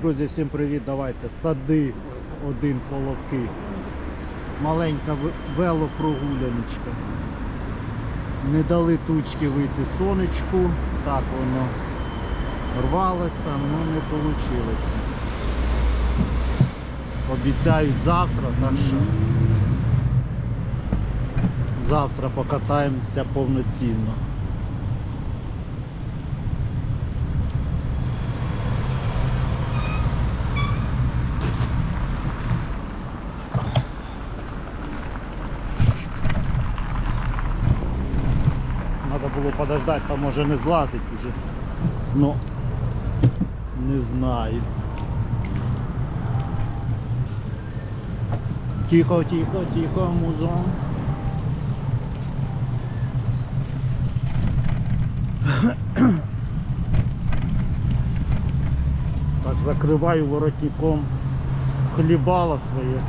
Друзі, всім привіт! Давайте сади один половки. Маленька ве- велопрогуляночка. Не дали тучки вийти сонечку. Так воно рвалося, але не вийшло. Обіцяють завтра, так що завтра покатаємося повноцінно. Було подождать, там може не злазить уже. Ну, не знаю. Тихо, тихо, тихо, музон. Так, закриваю воротником хлібало своє.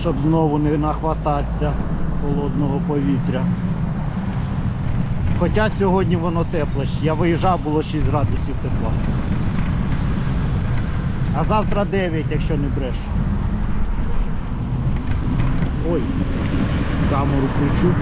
Щоб знову не нахвататися холодного повітря. Хоча сьогодні воно тепле. Я виїжджав, було 6 градусів тепла. А завтра 9, якщо не бреш. Ой, камеру кручу.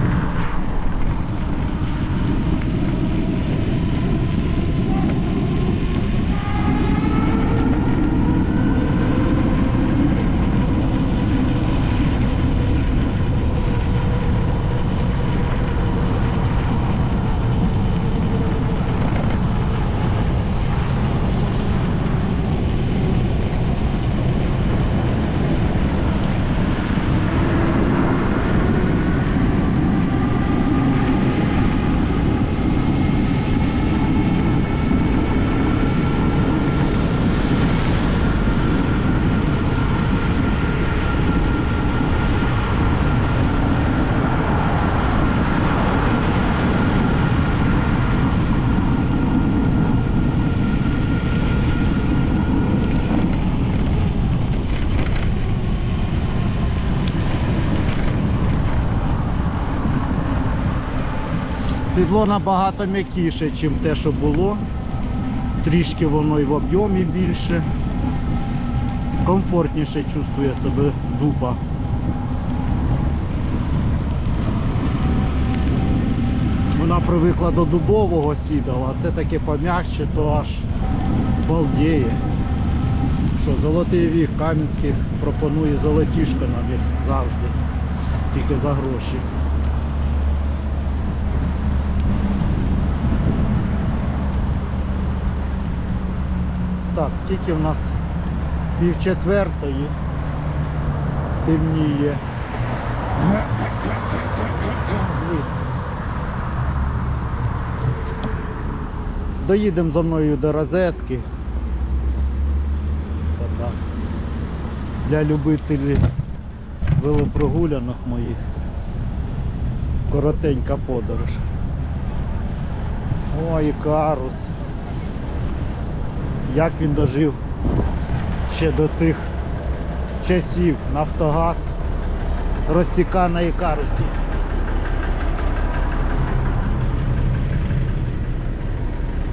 Сідло набагато м'якіше, ніж те, що було. Трішки воно і в об'ємі більше. Комфортніше чувствує себе дупа. Вона привикла до дубового сідала, а це таке пом'якче, то аж балдіє. Що золотий вік Кам'янських пропонує золотішко нам завжди, тільки за гроші. Так, скільки в нас пів четвертої темніє. Доїдемо зо мною до розетки. Для любителів велопрогулянок моїх. Коротенька подорож. Ой, карус як він дожив ще до цих часів Нафтогаз розсіка на Ікарусі.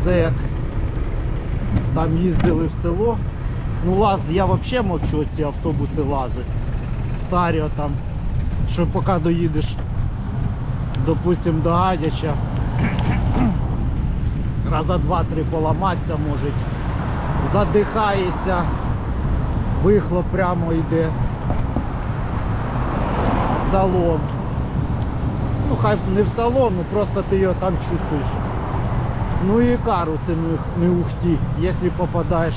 Це як там їздили в село. Ну лаз, я взагалі мовчу ці автобуси лази. Старі там, що поки доїдеш, допустим, до Гадяча, раза два-три поламатися можуть задихаєшся, вихлоп прямо йде в салон. Ну хай не в салон, ну просто ти його там чувствуєш. Ну і каруси не, ухті, якщо попадаєш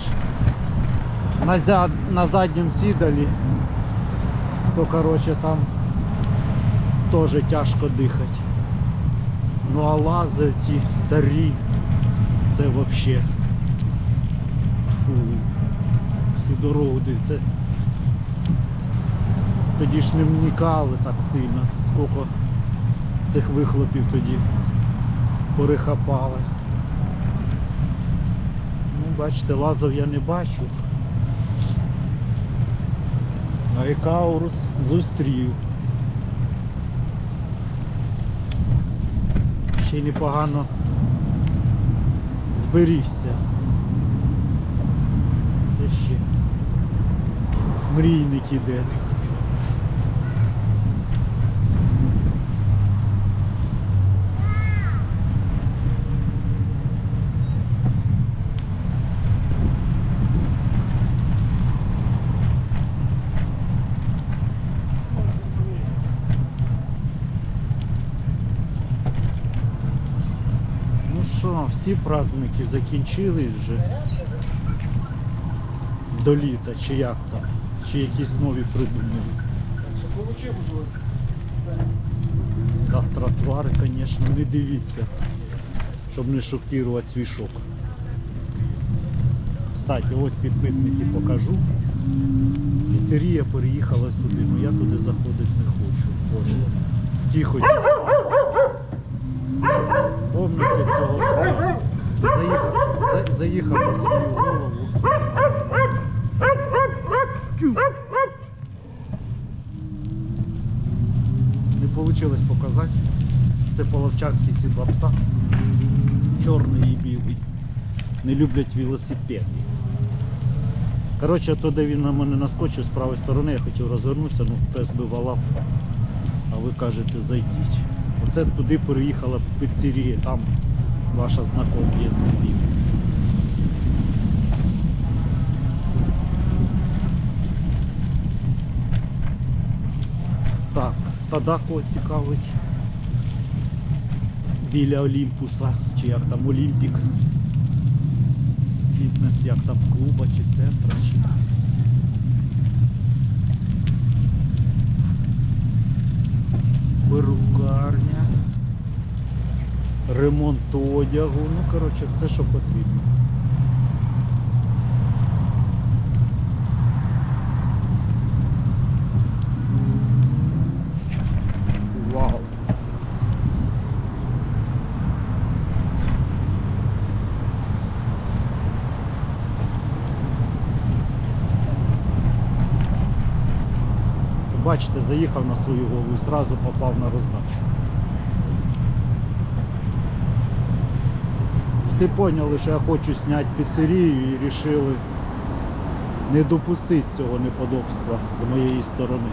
на, зя- на задньому сідалі, то короче там теж тяжко дихати. Ну а лази ці старі, це взагалі. Всю дорогу дивиться. Тоді ж не вникали так сильно, скільки цих вихлопів тоді перехапали. Ну, бачите, лазов я не бачу. А Екаурус зустрів. Ще й непогано зберігся. Ще мрійник іде. Ну що, всі праздники закінчились вже. До літа, чи як там, чи якісь нові придумали. Так, тротуари, звісно, не дивіться, щоб не шокувати свій шок. Кстати, ось підписниці покажу. Піцерія переїхала сюди, але я туди заходити не хочу. Боже. Тихо. Помните цього. Заїхав, за, заїхав на свою голову. Не вийшло показати. Це половчанські ці два пса. Чорний і білий. Не люблять велосипеди. Коротше, то де він на мене наскочив з правої сторони, я хотів розвернутися, ну пес би валав. А ви кажете, зайдіть. Оце туди переїхала піцерія, там ваша знакома є Так, Тадако цікавить. Біля Олімпуса, чи як там Олімпік. Фітнес, як там клуба чи центра, чи. перукарня, ремонт одягу, ну коротше, все, що потрібно. Бачите, заїхав на свою голову і одразу попав на роздачу. Всі поняли, що я хочу зняти піцерію і вирішили не допустити цього неподобства з моєї сторони.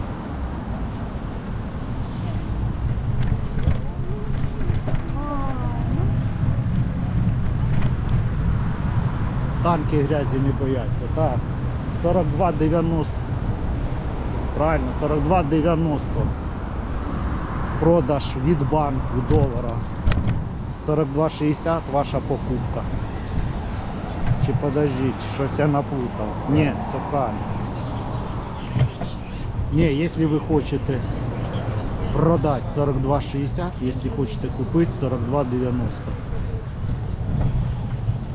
Танки грязі не бояться. Так, 42,90. Правильно, 42,90. Продаж від банку долара. 42,60 ваша покупка. Чи подождіть, щось я наплутав. Ні, все правильно. Ні, якщо ви хочете продати 42,60, якщо хочете купити 42,90.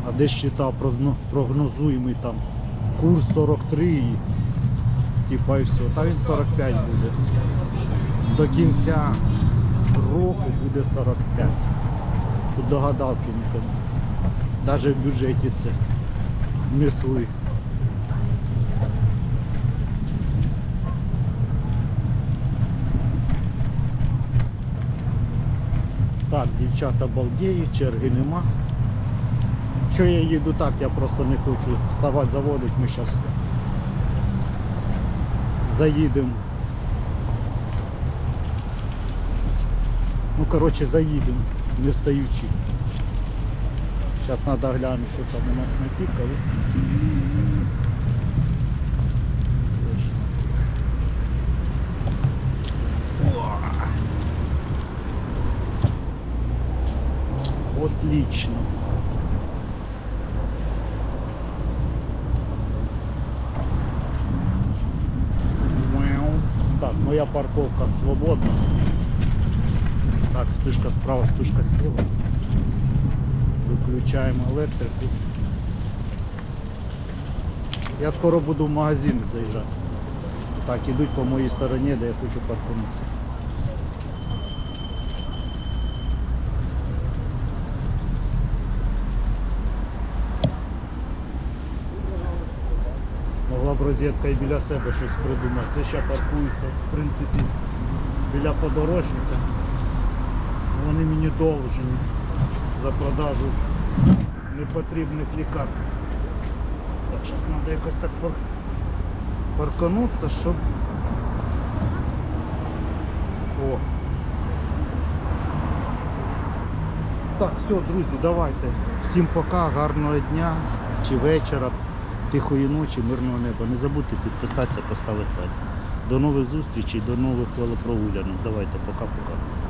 А десь читав прогно- прогнозуємий там курс 43 і типа і все. Та він 45 буде. До кінця року буде 45. Тут догадалки нікому. Навіть в бюджеті це несли. Так, дівчата балдіють, черги нема. Що я їду так, я просто не хочу вставати заводити, ми зараз заїдемо. Ну, коротше, заїдемо, не встаючи. Зараз треба глянути, що там у нас натікало. Отлично. Мяу. Так, моя парковка свободна. Так, спишка справа, спишка слева. Виключаємо електрику. Я скоро буду в магазин заїжджати. Так, ідуть по моїй стороні, де я хочу паркуватися. Могла розетка і біля себе щось придумати. Це ще паркуюся, в принципі, біля подорожника. Вони мені довжені за продажу непотрібних лікарств. Так, зараз треба якось так пар... парканутися, щоб. О. Так, все, друзі, давайте. Всім пока, гарного дня чи вечора, тихої ночі, мирного неба. Не забудьте підписатися, поставити лайк. До нових зустрічей, до нових велопрогулянок. Давайте, пока-пока.